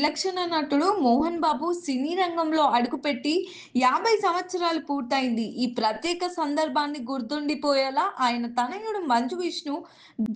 విలక్షణ నటుడు మోహన్ బాబు సినీ రంగంలో అడుగుపెట్టి యాభై సంవత్సరాలు పూర్తయింది. ఈ ప్రత్యేక సందర్భాన్ని గుర్తుండిపోయేలా ఆయన తనయుడు మంచు విష్ణు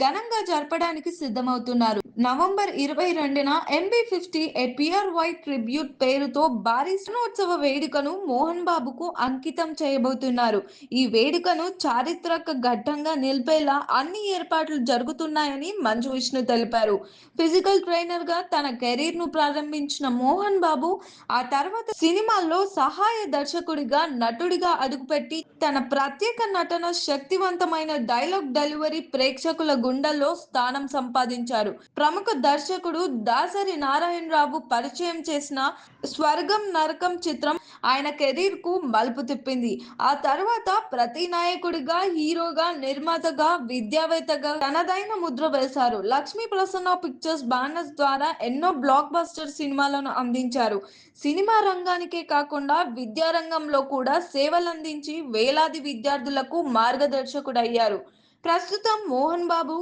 ఘనంగా జరపడానికి సిద్ధమవుతున్నారు. నవంబర్ ఇరవై రెండున MB fifty a pearl white tribute పేరుతో భారీ స్నోత్సవ వేడుకను మోహన్ బాబుకు అంకితం చేయబోతున్నారు. ఈ వేడుకను చారిత్రక ఘట్టంగా నిలిపేలా అన్ని ఏర్పాట్లు జరుగుతున్నాయని మంజు విష్ణు తెలిపారు. ఫిజికల్ ట్రైనర్గా తన కెరీర్ను ప్రారంభించిన మోహన్ బాబు ఆ తర్వాత సినిమాల్లో సహాయ దర్శకుడిగా నటుడిగా అడుగుపెట్టి తన ప్రత్యేక నటన శక్తివంతమైన డైలాగ్ డెలివరీ ప్రేక్షకుల గుండెల్లో స్థానం సంపాదించారు. ప్రముఖ దర్శకుడు దాసరి నారాయణరావు పరిచయం చేసిన స్వర్గం నరకం చిత్రం ఆయన కెరీర్కు మలుపు తిప్పింది. ఆ తర్వాత ప్రతి నాయకుడిగా హీరోగా నిర్మాతగా విద్యావేత్తగా తనదైన ముద్ర వేశారు. లక్ష్మీ ప్రసన్న పిక్చర్స్ బ్యానర్స్ ద్వారా ఎన్నో బ్లాక్ బస్టర్ సినిమాలను అందించారు. సినిమా రంగానికే కాకుండా విద్యా రంగంలో కూడా సేవలందించి వేలాది విద్యార్థులకు మార్గదర్శకుడయ్యారు. ప్రస్తుతం మోహన్ బాబు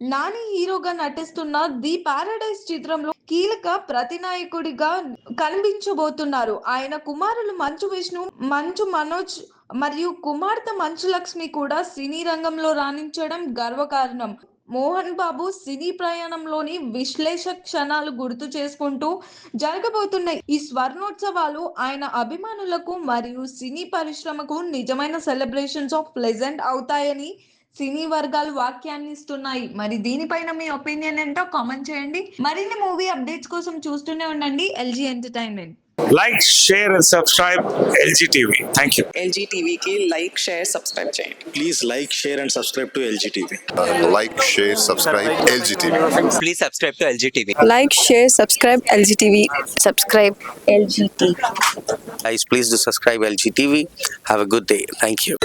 నాని హీరోగా నటిస్తున్న ది పారడైజ్ చిత్రంలో కీలక ప్రతినాయకుడిగా కనిపించబోతున్నారు. ఆయన కుమారులు మంచు విష్ణు మంచు మనోజ్ మరియు కుమార్తె మంచు లక్ష్మి కూడా సినీ రంగంలో రాణించడం గర్వకారణం. మోహన్ బాబు సినీ ప్రయాణంలోని విశ్లేష క్షణాలు గుర్తు చేసుకుంటూ జరగబోతున్న ఈ స్వర్ణోత్సవాలు ఆయన అభిమానులకు మరియు సినీ పరిశ్రమకు నిజమైన సెలబ్రేషన్స్ ఆఫ్ ప్లెజెంట్ అవుతాయని సినీ వర్గాలు వాక్యాన్ని ఇస్తున్నాయి. మరి దీనిపైన మీ ఒపీనియన్ ఏంటో కామెంట్ చేయండి. మరిన్ని మూవీ అప్డేట్స్ కోసం చూస్తూనే ఉండండి LG entertainment. Like share and subscribe LG TV. Thank you LG టీవీకి లైక్ షేర్ సబ్స్క్రైబ్ చేయండి. Please like share and subscribe to LG TV. Like share subscribe LG TV. Please subscribe to LG TV. Like share subscribe LG TV. Subscribe LG TV. Please do subscribe LG TV. Have a good day thank you